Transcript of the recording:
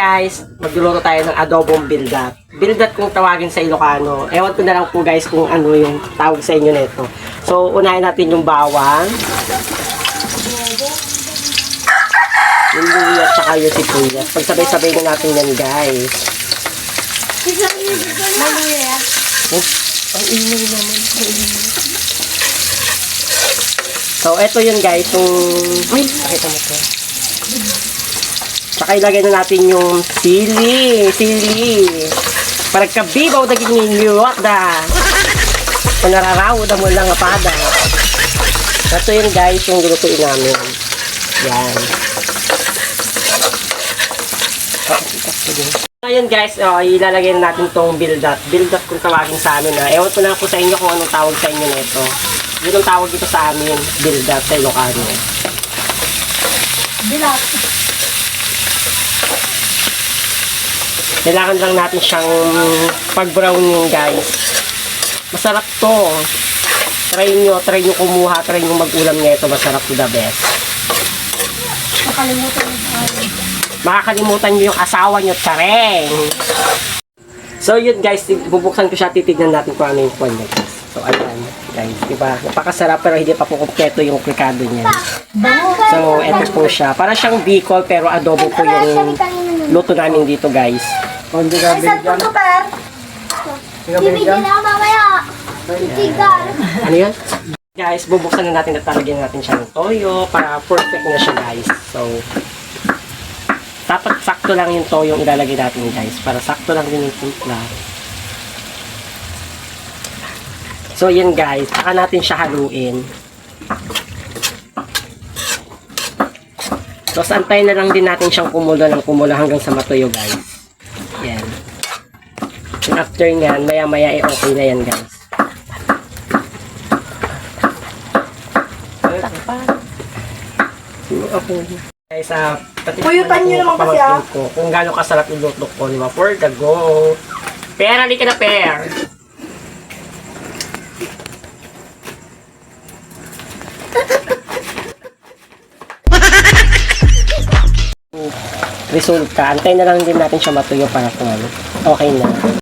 Guys, magluluto tayo ng adobong bildat. Bildat kung tawagin sa Ilocano. Ewan ko na lang po guys kung ano yung tawag sa inyo nito. So, unahin natin yung bawang. Yung luya at saka yung sibuyas. Pagsabay-sabay na natin yan guys. Oh, ang ingay naman. Ang. So, eto yun guys. Yung... Ay, pakita mo ko. Tsaka ilagay na natin yung sili. Sili. Para kabibaw daging ninyuwak da. Panararaw da mo lang apada. Ito yun guys, yung lutuin namin. Yan. Ngayon guys, oh, ilalagay na natin tong bildat. Bildat kung tawagin sa amin ha. Ewan ko na po sa inyo kung anong tawag sa inyo nito. Yun ang tawag dito sa amin, bildat sa Ilocano. Bilat. Kailangan lang natin siyang pag-browning guys. Masarap to. Try nyo, try nyo kumuha, try nyo mag-ulam nito. Masarap to the best. Akin. Makakalimutan nyo yung asawa nyo, tsareng. So yun guys, bubuksan ko siya, titignan natin kung ano yung kwan niya guys. So ayan guys, diba? Napakasarap pero hindi pa po kumpleto yung krikado niya. So eto po siya. Para siyang bicol pero adobo po yung luto namin dito guys. Hindi ka bigyan. Bibigyan bigyan. ako mamaya. Ano yan? Guys, bubuksan na natin at talagyan natin siya ng toyo para perfect na siya guys. So, dapat sakto lang yung toyo yung ilalagay natin guys. Para sakto lang din yung timpla. So, yan guys. Saka natin siya haluin. So, antayin na lang din natin siyang kumulo ng kumulo hanggang sa matuyo guys. Yan. And after nyan, maya-maya eh okay na yan guys. Ako. Guys, pati Puyutan niyo naman kasi, ah. ko kung gaano kasarap yung luto ko, di ba? For the go. Per, halika na, Per. Resulta. Antay na lang din natin siya matuyo para kung ano. Okay na.